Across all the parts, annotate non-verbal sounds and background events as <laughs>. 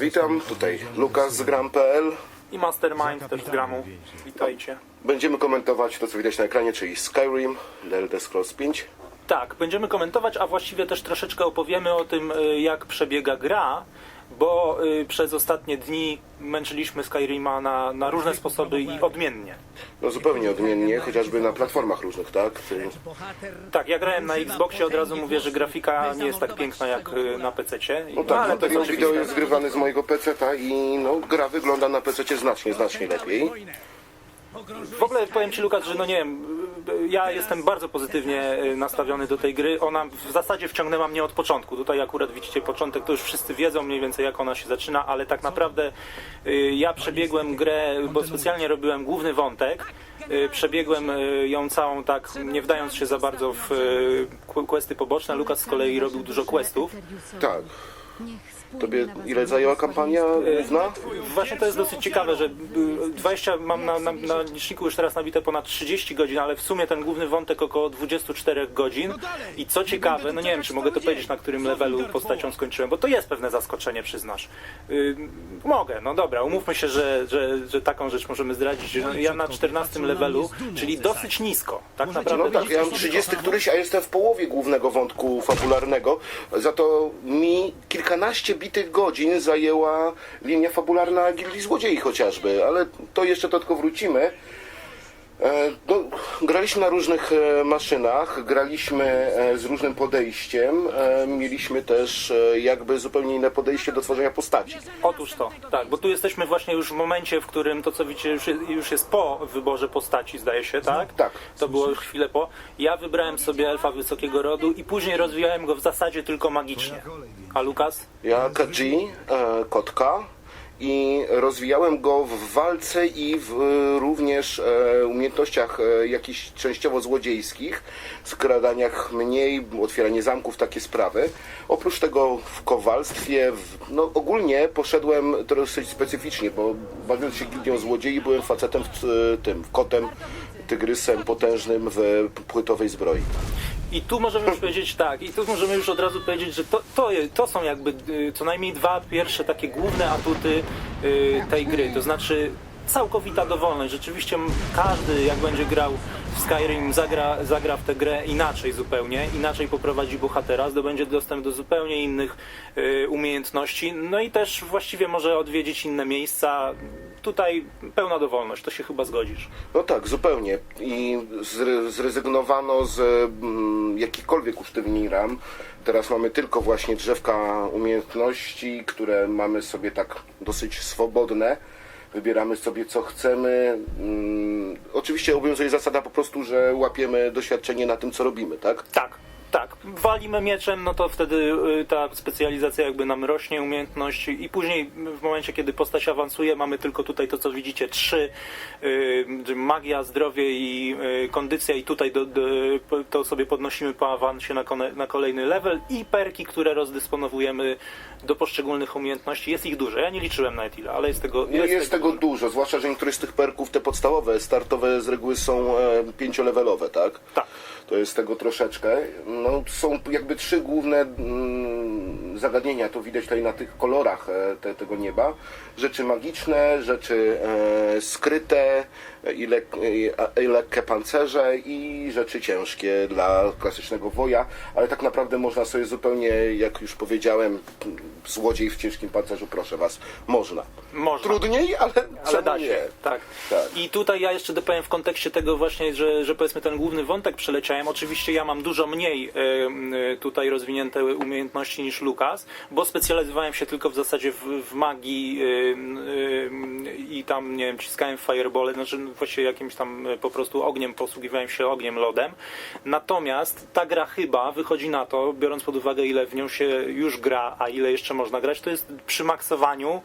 Witam, tutaj Lukas z gram.pl. I Mastermind też z gramu. Witajcie. Będziemy komentować to, co widać na ekranie, czyli Skyrim, The Elder Scrolls 5. Tak, będziemy komentować, a właściwie też troszeczkę opowiemy o tym, y, jak przebiega gra, bo y, przez ostatnie dni męczyliśmy Skyrima na, na różne sposoby i odmiennie. No zupełnie odmiennie, chociażby na platformach różnych, tak? Ty- Tak, ja grałem na Xboxie, od razu mówię, że grafika nie jest tak piękna jak y, na PC-cie. No tak, jest materiał wideo jest zgrywany z mojego PC-ta i no, gra wygląda na PC znacznie, znacznie lepiej. W ogóle powiem Ci, Lukas, że no nie wiem, ja jestem bardzo pozytywnie y, nastawiony do tej gry. Ona w zasadzie wciągnęła mnie od początku. Tutaj akurat widzicie początek, to już wszyscy wiedzą mniej więcej jak ona się zaczyna, ale tak naprawdę y, ja przebiegłem grę, bo specjalnie robiłem główny wątek. Y, Przebiegłem ją całą tak, nie wdając się za bardzo w questy poboczne. Lukas z kolei robił dużo questów. Tak. Tobie ile zajęła kampania główna? Właśnie to jest dosyć ciekawe, że y, 20 mam na, na, na liczniku już teraz nabite ponad 30 godzin, ale w sumie ten główny wątek około 24 godzin. I co ciekawe, no nie wiem, czy mogę to powiedzieć, na którym levelu postacią skończyłem, bo to jest pewne zaskoczenie, przyznasz. Y, mogę, no dobra, umówmy się, że, że, że taką rzecz możemy zdradzić. No, ja na 14 levelu, czyli dosyć nisko, tak naprawdę. No tak, ja mam 30 któryś, a jestem w połowie głównego wątku fabularnego. Za to mi kilkanaście bitych godzin zajęła linia fabularna Gildii Złodziei chociażby, ale to jeszcze to tylko wrócimy. E, No, graliśmy na różnych e, maszynach, graliśmy e, z różnym podejściem, mieliśmy też jakby zupełnie inne podejście do tworzenia postaci. Otóż to, tak, bo tu jesteśmy właśnie już w momencie, w którym to co widzicie już jest, już jest po wyborze postaci, zdaje się, tak? Tak. To było już chwilę po. Ja wybrałem sobie elfa wysokiego rodu i później rozwijałem go w zasadzie tylko magicznie. A Lukas? Ja e, kotka i rozwijałem go w walce i w e, również e, umiejętnościach e, jakichś częściowo złodziejskich, skradaniach mniej, otwieranie zamków, takie sprawy. Oprócz tego w kowalstwie, w, no ogólnie poszedłem dosyć specyficznie, bo bawiąc się gildią złodziei byłem facetem w e, tym, kotem, tygrysem potężnym w płytowej zbroi. I tu możemy już powiedzieć tak, i tu możemy już od razu powiedzieć, że to, to, to są jakby y, co najmniej dwa pierwsze takie główne atuty y, tej gry. To znaczy całkowita dowolność. Rzeczywiście każdy jak będzie grał w Skyrim zagra, zagra w tę grę inaczej zupełnie, inaczej poprowadzi bohatera, zdobędzie dostęp do zupełnie innych y, umiejętności, no i też właściwie może odwiedzić inne miejsca. Tutaj pełna dowolność, to się chyba zgodzisz. No tak, zupełnie. I zre, zrezygnowano z mm, jakichkolwiek usztywnień ram. Teraz mamy tylko właśnie drzewka umiejętności, które mamy sobie tak dosyć swobodne. Wybieramy sobie co chcemy. Mm, oczywiście obowiązuje zasada po prostu, że łapiemy doświadczenie na tym, co robimy, tak? Tak. Walimy mieczem, no to wtedy y, ta specjalizacja jakby nam rośnie, umiejętności i później w momencie, kiedy postać awansuje, mamy tylko tutaj to, co widzicie, trzy, y, magia, zdrowie i y, kondycja i tutaj do, do, to sobie podnosimy po awansie na, kone, na kolejny level i perki, które rozdysponowujemy do poszczególnych umiejętności. Jest ich dużo, ja nie liczyłem nawet ile, ale jest tego No jest, tego dużo, zwłaszcza, że niektóre z tych perków, te podstawowe, startowe z reguły są e, pięciolevelowe, tak? Tak. To jest tego troszeczkę. No, są jakby trzy główne mm, zagadnienia, to widać tutaj na tych kolorach e, te, tego nieba. Rzeczy magiczne, rzeczy e, skryte i, lek, i lekkie pancerze i rzeczy ciężkie dla klasycznego woja, ale tak naprawdę można sobie zupełnie, jak już powiedziałem, złodziej w ciężkim pancerzu, proszę was, można. Można. Trudniej, ale, Ale da się, nie? tak. Tak. I tutaj ja jeszcze dopowiem w kontekście tego właśnie, że, że powiedzmy ten główny wątek przeleciałem. Oczywiście ja mam dużo mniej e, tutaj rozwinięte umiejętności niż Lukas, bo specjalizowałem się tylko w zasadzie w, w magii i tam, nie wiem, ciskałem firebole, znaczy właściwie jakimś tam e, po prostu ogniem, posługiwałem się ogniem, lodem. Natomiast ta gra chyba wychodzi na to, biorąc pod uwagę ile w nią się już gra, a ile jeszcze można grać, to jest przy maksowaniu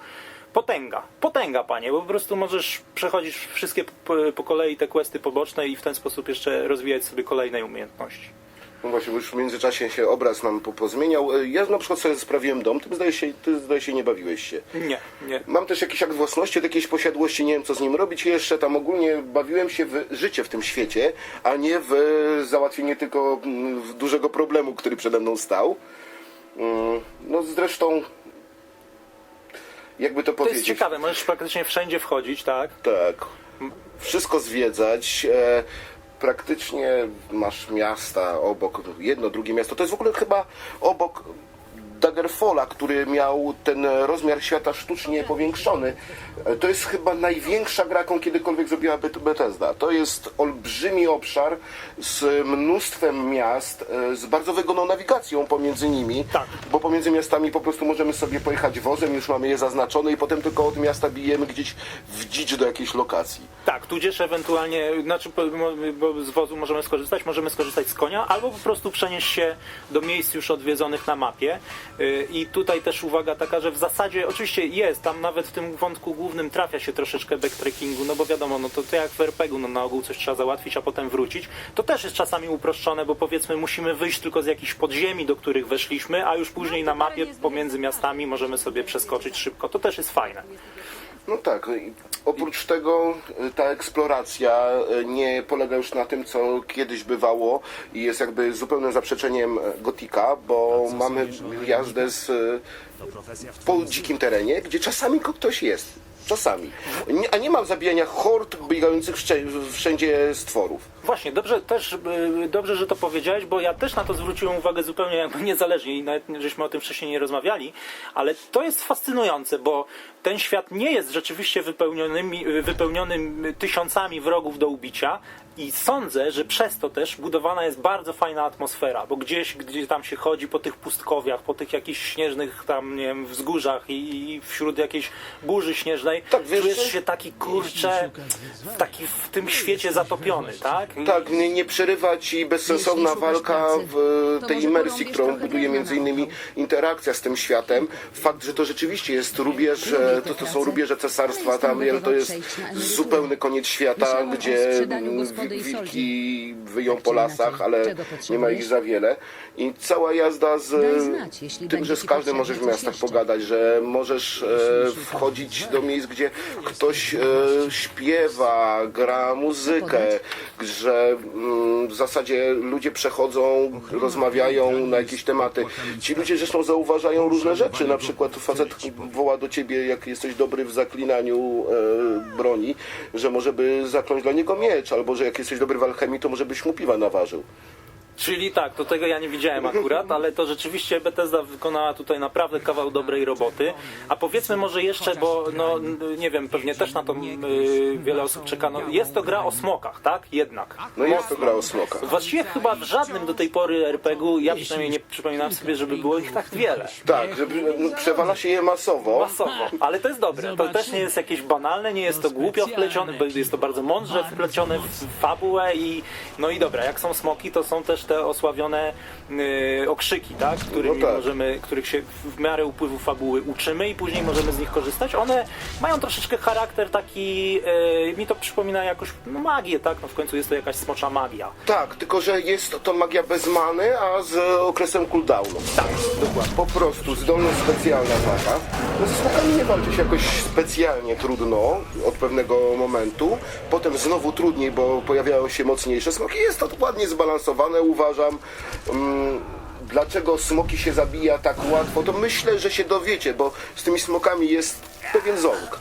Potęga, potęga panie, bo po prostu możesz przechodzić wszystkie po, po kolei te questy poboczne i w ten sposób jeszcze rozwijać sobie kolejne umiejętności. No właśnie, bo już w międzyczasie się obraz nam po- pozmieniał. E, Ja na przykład sobie sprawiłem dom, ty zdaje się, ty zdaje się nie bawiłeś się. Nie, nie. Mam też jakiś akt własności od jakiejś posiadłości, nie wiem co z nim robić. Jeszcze tam ogólnie bawiłem się w życie w tym świecie, a nie w załatwienie tylko mm, w dużego problemu, który przede mną stał. Mm, No zresztą jakby to To powiedzieć. jest ciekawe, możesz praktycznie wszędzie wchodzić, tak? Tak. Wszystko zwiedzać. E, praktycznie masz miasta obok, jedno, drugie miasto. To jest w ogóle chyba obok Daggerfalla, który miał ten rozmiar świata sztucznie powiększony. E, To jest chyba największa gra, jaką kiedykolwiek zrobiła Bet- Bethesda. To jest olbrzymi obszar z mnóstwem miast, e, z bardzo wygodną nawigacją pomiędzy nimi, Tak. bo pomiędzy miastami po prostu możemy sobie pojechać wozem, już mamy je zaznaczone i potem tylko od miasta bijemy gdzieś w dzicz do jakiejś lokacji. Tak, tudzież ewentualnie, znaczy bo z wozu możemy skorzystać, możemy skorzystać z konia, albo po prostu przenieść się do miejsc już odwiedzonych na mapie. Yy, I tutaj też uwaga taka, że w zasadzie oczywiście jest, tam nawet w tym wątku głównym trafia się troszeczkę backtrackingu, no bo wiadomo, no to, to jak w RPG-u, no na ogół coś trzeba załatwić, a potem wrócić. To też jest czasami uproszczone, bo powiedzmy musimy wyjść tylko z jakichś podziemi, do których weszliśmy, a już później na mapie pomiędzy miastami możemy sobie przeskoczyć szybko. To też jest fajne. No tak, i oprócz tego y, ta eksploracja y, nie polega już na tym, co kiedyś bywało i jest jakby zupełnym zaprzeczeniem e, Gotika, bo mamy jazdę z, po dzikim terenie, gdzie czasami ktoś jest. Czasami. Nie, a nie ma zabijania hord biegających wszędzie, stworów. Właśnie, dobrze też y, dobrze, że to powiedziałeś, bo ja też na to zwróciłem uwagę zupełnie jakby niezależnie i nawet żeśmy o tym wcześniej nie rozmawiali, ale to jest fascynujące, bo ten świat nie jest rzeczywiście wypełnionymi, y, wypełnionym tysiącami wrogów do ubicia i sądzę, że przez to też budowana jest bardzo fajna atmosfera, bo gdzieś, gdzie tam się chodzi po tych pustkowiach, po tych jakichś śnieżnych tam, nie wiem, wzgórzach i, i wśród jakiejś burzy śnieżnej, Tak, wiesz, czujesz się taki kurczę, w, taki w tym świecie zatopiony, tak? Tak, nie, nie przerywa ci bezsensowna walka w tej imersji, którą buduje między innymi oku. interakcja z tym światem. Fakt, że to rzeczywiście jest rubież, e, to, to są rubieże ale cesarstwa, tam to jest zupełny koniec świata, gdzie gospody i wilki wyją po lasach, ale nie ma ich za wiele. I cała jazda z tym, że z każdym możesz w miastach pogadać, że możesz e, wchodzić do miejsc, gdzie ktoś e, śpiewa, gra muzykę, że mm, w zasadzie ludzie przechodzą, rozmawiają na jakieś tematy. Ci ludzie zresztą zauważają różne rzeczy, na przykład facet woła do ciebie, jak jesteś dobry w zaklinaniu e, broni, że może by zakląć dla niego miecz, albo że jak jesteś dobry w alchemii, to może byś mu piwa naważył. Czyli tak, to tego ja nie widziałem akurat, ale to rzeczywiście Bethesda wykonała tutaj naprawdę kawał dobrej roboty. A powiedzmy może jeszcze, bo no nie wiem, pewnie też na to y, wiele osób czeka. No, jest to gra o smokach, tak? Jednak. No jest to gra o smoka. Właściwie chyba w żadnym do tej pory RPG-u, ja przynajmniej nie przypominam sobie, żeby było ich tak wiele. Tak, żeby, no, przewala się je masowo. Masowo, ale to jest dobre. To też nie jest jakieś banalne, nie jest to głupio wplecione, bo jest to bardzo mądrze wplecione w fabułę i no i dobra, jak są smoki, to są też te osławione y, okrzyki, tak? Którymi No tak. możemy, których się w miarę upływu fabuły uczymy i później możemy z nich korzystać. One mają troszeczkę charakter taki, y, mi to przypomina jakoś no, magię, tak? No w końcu jest to jakaś smocza magia. Tak, tylko że jest to magia bez many, a z okresem cooldownu. Tak, dokładnie. Po prostu zdolność specjalna taka. No ze smokami nie walczy się jakoś specjalnie trudno od pewnego momentu. Potem znowu trudniej, bo pojawiają się mocniejsze smoki. Jest to ładnie zbalansowane, uważam. Mm, Dlaczego smoki się zabija tak łatwo, to myślę, że się dowiecie, bo z tymi smokami jest pewien ząg.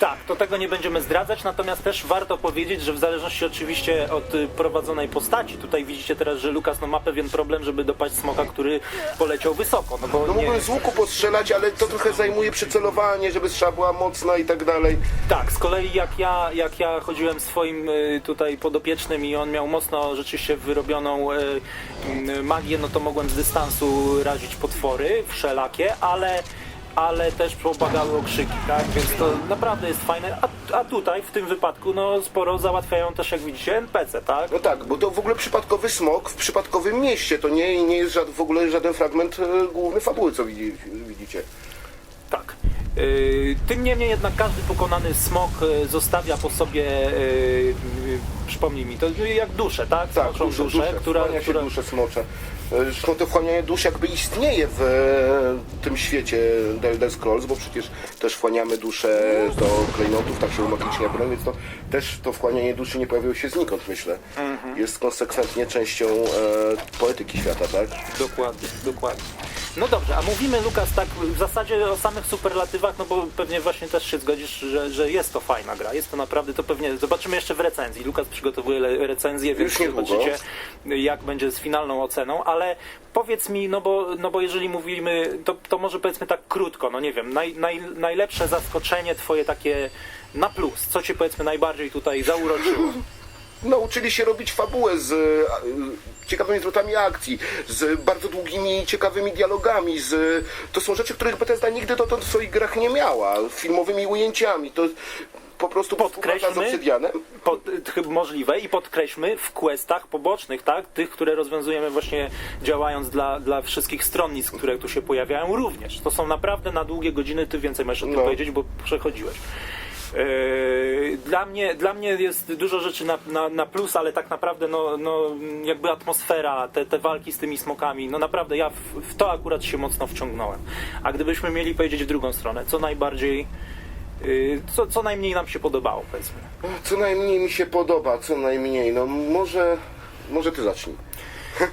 Tak, to tego nie będziemy zdradzać, natomiast też warto powiedzieć, że w zależności oczywiście od y, prowadzonej postaci, tutaj widzicie teraz, że Lukas no, ma pewien problem, żeby dopaść smoka, który poleciał wysoko, no bo No nie, mógłbym z łuku postrzelać, ale to trochę zajmuje przycelowanie, żeby strzała była mocna i tak dalej. Tak, z kolei jak ja, jak ja chodziłem swoim y, tutaj podopiecznym i on miał mocno rzeczywiście wyrobioną y, y, magię, no to mogłem z dystansu razić potwory wszelakie, ale ale też pomagały okrzyki, tak? Więc to naprawdę jest fajne. A, a tutaj w tym wypadku no sporo załatwiają też jak widzicie NPC, tak? No tak, bo to w ogóle przypadkowy smok w przypadkowym mieście. To nie, nie jest żad, w ogóle żaden fragment e, główny fabuły, co widzi, widzicie. Tak. Yy, Tym niemniej jednak każdy pokonany smok yy, zostawia po sobie, yy, yy, przypomnij mi, to jak duszę, tak? Tak, Smoczą dusze, duszę, dusze, która, która, dusze smocze. Zresztą to wchłanianie dusz jakby istnieje w e, tym świecie The Elder Scrolls, bo przecież też wchłaniamy dusze do klejnotów, tak się umagicznia broń, więc to też to wchłanianie duszy nie pojawiło się znikąd, myślę. Mhm. Jest konsekwentnie częścią e, poetyki świata, tak? Dokładnie, dokładnie. No dobrze, a mówimy Lukas tak w zasadzie o samych superlatywach, no bo pewnie właśnie też się zgodzisz, że, że jest to fajna gra. Jest to naprawdę, to pewnie zobaczymy jeszcze w recenzji. Lukas przygotowuje recenzję, więc zobaczycie jak będzie z finalną oceną, ale powiedz mi, no bo, no bo jeżeli mówimy, to, to może powiedzmy tak krótko, no nie wiem, naj, naj, najlepsze zaskoczenie twoje takie na plus, co cię powiedzmy najbardziej tutaj zauroczyło? <laughs> Nauczyli się robić fabułę z e, ciekawymi zwrotami akcji, z bardzo długimi, ciekawymi dialogami. Z, to są rzeczy, których Bethesda nigdy dotąd w swoich grach nie miała. Filmowymi ujęciami. To po prostu z Podkreślmy- Obsydianem. Pod, możliwe i podkreślmy w questach pobocznych, tak? Tych, które rozwiązujemy właśnie działając dla, dla wszystkich stronnic, które tu się pojawiają również. To są naprawdę na długie godziny, ty więcej możesz o tym No. powiedzieć, bo przechodziłeś. Yy, Dla mnie, dla mnie jest dużo rzeczy na, na, na plus, ale tak naprawdę no, no, jakby atmosfera, te, te walki z tymi smokami, no naprawdę ja w, w to akurat się mocno wciągnąłem. A gdybyśmy mieli powiedzieć w drugą stronę, co najbardziej, yy, co, co najmniej nam się podobało, powiedzmy. Co najmniej mi się podoba, co najmniej. No może, może ty zacznij.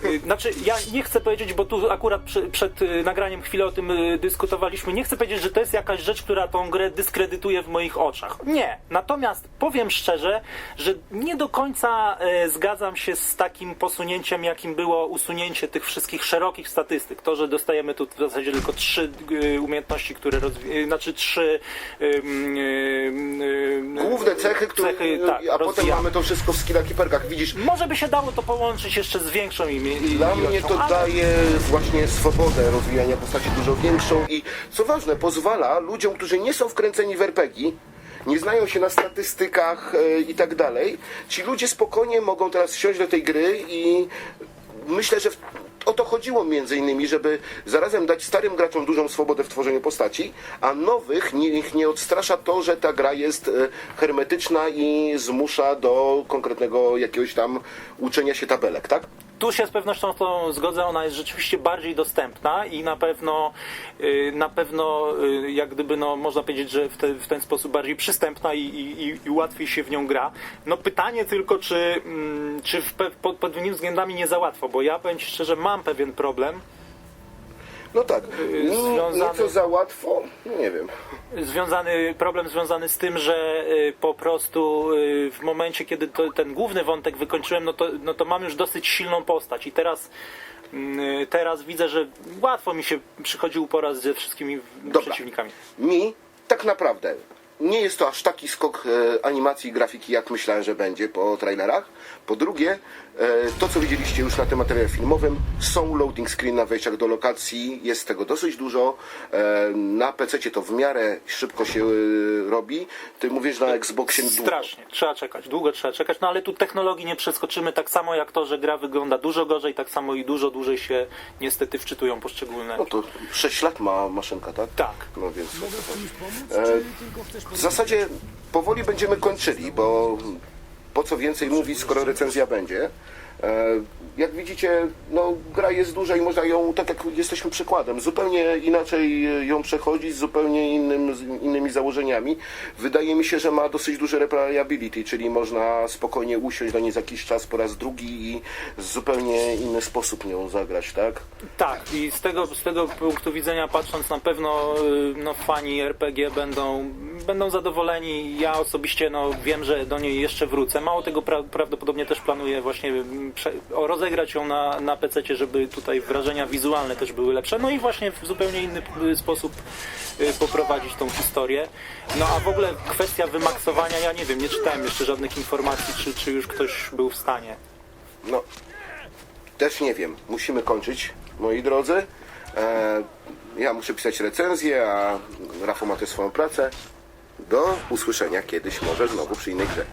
Y, Znaczy, ja nie chcę powiedzieć, bo tu akurat przy, przed y, nagraniem chwilę o tym y, dyskutowaliśmy, nie chcę powiedzieć, że to jest jakaś rzecz, która tą grę dyskredytuje w moich oczach. Nie. Natomiast powiem szczerze, że nie do końca e, zgadzam się z takim posunięciem, jakim było usunięcie tych wszystkich szerokich statystyk. To, że dostajemy tu w zasadzie tylko trzy umiejętności, które rozwi- y, znaczy trzy Główne cechy, które, cechy, tak, a potem mamy to wszystko w skillach i perkach. Widzisz, Może by się dało to połączyć jeszcze z większą imi- Dla mnie to daje właśnie swobodę rozwijania postaci dużo większą i co ważne, pozwala ludziom, którzy nie są wkręceni w RPG, nie znają się na statystykach e, i tak dalej, ci ludzie spokojnie mogą teraz wsiąść do tej gry i myślę, że w, o to chodziło między innymi, żeby zarazem dać starym graczom dużą swobodę w tworzeniu postaci, a nowych nie, ich nie odstrasza to, że ta gra jest e, hermetyczna i zmusza do konkretnego jakiegoś tam uczenia się tabelek, tak? Tu się z pewnością tą zgodzę, ona jest rzeczywiście bardziej dostępna i na pewno y, na pewno y, jak gdyby no, można powiedzieć, że w, te, w ten sposób bardziej przystępna i, i, i łatwiej się w nią gra. No pytanie tylko, czy, mm, czy w, pod, pod pewnymi względami nie za łatwo, bo ja powiem Ci szczerze, mam pewien problem No tak, Yy, Mi związany- nieco za łatwo, nie wiem. związany, problem związany z tym, że y, po prostu y, w momencie, kiedy to, ten główny wątek wykończyłem, no to, no to mam już dosyć silną postać i teraz y, teraz widzę, że łatwo mi się przychodzi uporać ze wszystkimi Dobra. przeciwnikami. Mi tak naprawdę nie jest to aż taki skok e, animacji i grafiki, jak myślałem, że będzie po trailerach. Po drugie, to co widzieliście już na tym materiale filmowym, są loading screen na wejściach do lokacji, jest tego dosyć dużo. E, na PC to w miarę szybko się e, robi. Ty mówisz na Xboxie długo. Strasznie, trzeba czekać, długo trzeba czekać, no ale tu technologii nie przeskoczymy, tak samo jak to, że gra wygląda dużo gorzej, tak samo i dużo dłużej się niestety wczytują poszczególne. No to 6 lat ma maszynka, tak? Tak. No więc... E, W zasadzie powoli będziemy kończyli, bo po co więcej mówić, skoro recenzja będzie. E, Jak widzicie, no, gra jest duża i można ją, tak jak jesteśmy przykładem, zupełnie inaczej ją przechodzić, z zupełnie innym, innymi założeniami. Wydaje mi się, że ma dosyć duże replayability, czyli można spokojnie usiąść do niej za jakiś czas po raz drugi i w zupełnie inny sposób nią zagrać, tak? Tak, i z tego, z tego punktu widzenia patrząc na pewno y, no, fani RPG będą, będą zadowoleni. Ja osobiście no, wiem, że do niej jeszcze wrócę. Mało tego pra prawdopodobnie też planuję właśnie rozegrać ją na, na PC, żeby tutaj wrażenia wizualne też były lepsze. No i właśnie w zupełnie inny y, sposób y, poprowadzić tą historię. No a w ogóle kwestia wymaksowania, ja nie wiem, nie czytałem jeszcze żadnych informacji, czy, czy już ktoś był w stanie. No, też nie wiem. Musimy kończyć, moi drodzy. E, ja muszę pisać recenzję, a Rafał ma też swoją pracę. Do usłyszenia kiedyś może znowu przy innej grze.